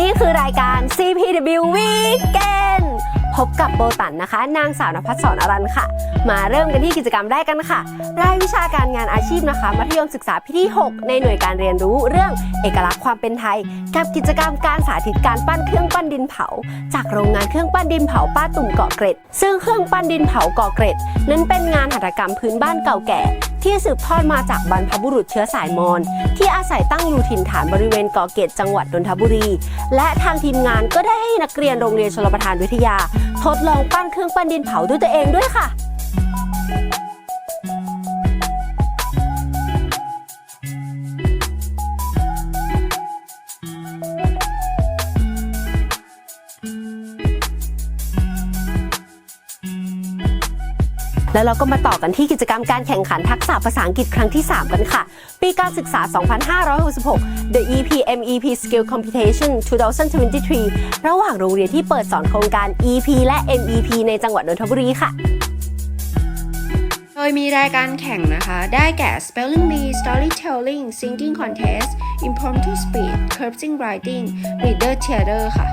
นี่คือรายการ CPW Weekend พบกับโบตันนะคะ นางสาวนภัสสรอรันค่ะ มาเริ่มกันที่กิจกรรมแรกกันค่ะ รายวิชาการงานอาชีพนะคะ มัธยมศึกษาปีที่ 6 ในหน่วยการเรียนรู้เรื่องเอกลักษณ์ความเป็นไทย กับกิจกรรมการสาธิตการปั้นเครื่องปั้นดินเผา จากโรงงานเครื่องปั้นดินเผาป้าตุ่มเกาะเกร็ด ซึ่งเครื่องปั้นดินเผาเกาะเกร็ด นั้นเป็นงานหัตถกรรมพื้นบ้านเก่าแก่ ที่สืบทอดมาจากบรรพบุรุษเชื้อสายมอญที่อาศัยตั้งอยู่ถิ่นฐานบริเวณเกาะเกร็ดจังหวัดนนทบุรี และทางทีมงานก็ได้ให้นักเรียนโรงเรียนชลประทานวิทยา ทดลองปั้นเครื่องปั้นดินเผาด้วยตัวเองด้วยค่ะ แล้วเราก็มาต่อกันที่กิจกรรมการแข่งขันทักษะภาษาอังกฤษครั้งที่ 3 กันค่ะ ปีการศึกษา 2566 The EP MEP Skill Competition 2023 ระหว่างโรงเรียนที่เปิดสอนโครงการ EP และ MEP ในจังหวัดนนทบุรีค่ะโดยมีรายการแข่งนะคะ ได้แก่ Spelling Bee Storytelling Singing Contest Impromptu Speed Cursing Writing Reader Theater ค่ะ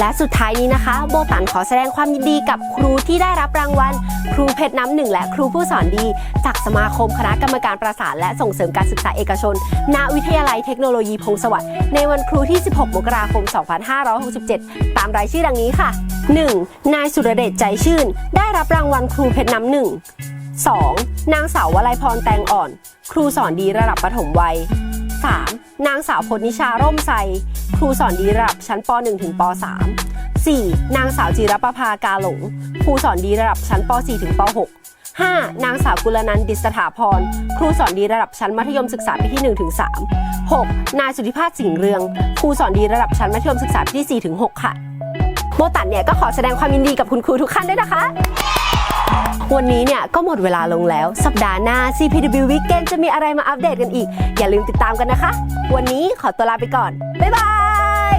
และสุดท้ายนี้นะคะ โบตันขอแสดงความยินดีกับครูที่ได้รับรางวัล ครูเพชรน้ำหนึ่งและครูผู้สอนดี จากสมาคมคณะกรรมการประสานและส่งเสริมการศึกษาเอกชน ณ วิทยาลัยเทคโนโลยีพงศวรรค์ในวันครูที่ 16 มกราคม 2567 ตามรายชื่อดังนี้ค่ะ 1. นายสุรเดชใจชื่น ได้รับรางวัลครูเพชรน้ำหนึ่ง 2. นางสาววลัยพรแตงอ่อน ครูสอนดีระดับประถมวัย 3. นางสาวพนิชาร่มไซครูสอนดีระดับชั้นป .1 ถึงป .3 4. นางสาวจิรประภากาหลงครูสอนดีระดับชั้นป .4 ถึงป .6 5. นางสาวกุลนันท์ดิษฐาพร ครูสอนดีระดับชั้นมัธยมศึกษาปีที่1ถึง3 6. นายสุธิภาพสิงห์เรือง ครูสอนดีระดับชั้นมัธยมศึกษาปีที่4ถึง6ค่ะโบตันเนี่ยก็ขอแสดงความยินดีกับคุณครูทุกท่านด้วยนะคะ วันนี้เนี่ยก็หมดเวลาลงแล้ว สัปดาห์หน้า CPW Weekend จะมีอะไรมาอัปเดตกันอีก อย่าลืมติดตามกันนะคะ วันนี้ขอตัวลาไปก่อน บ๊ายบาย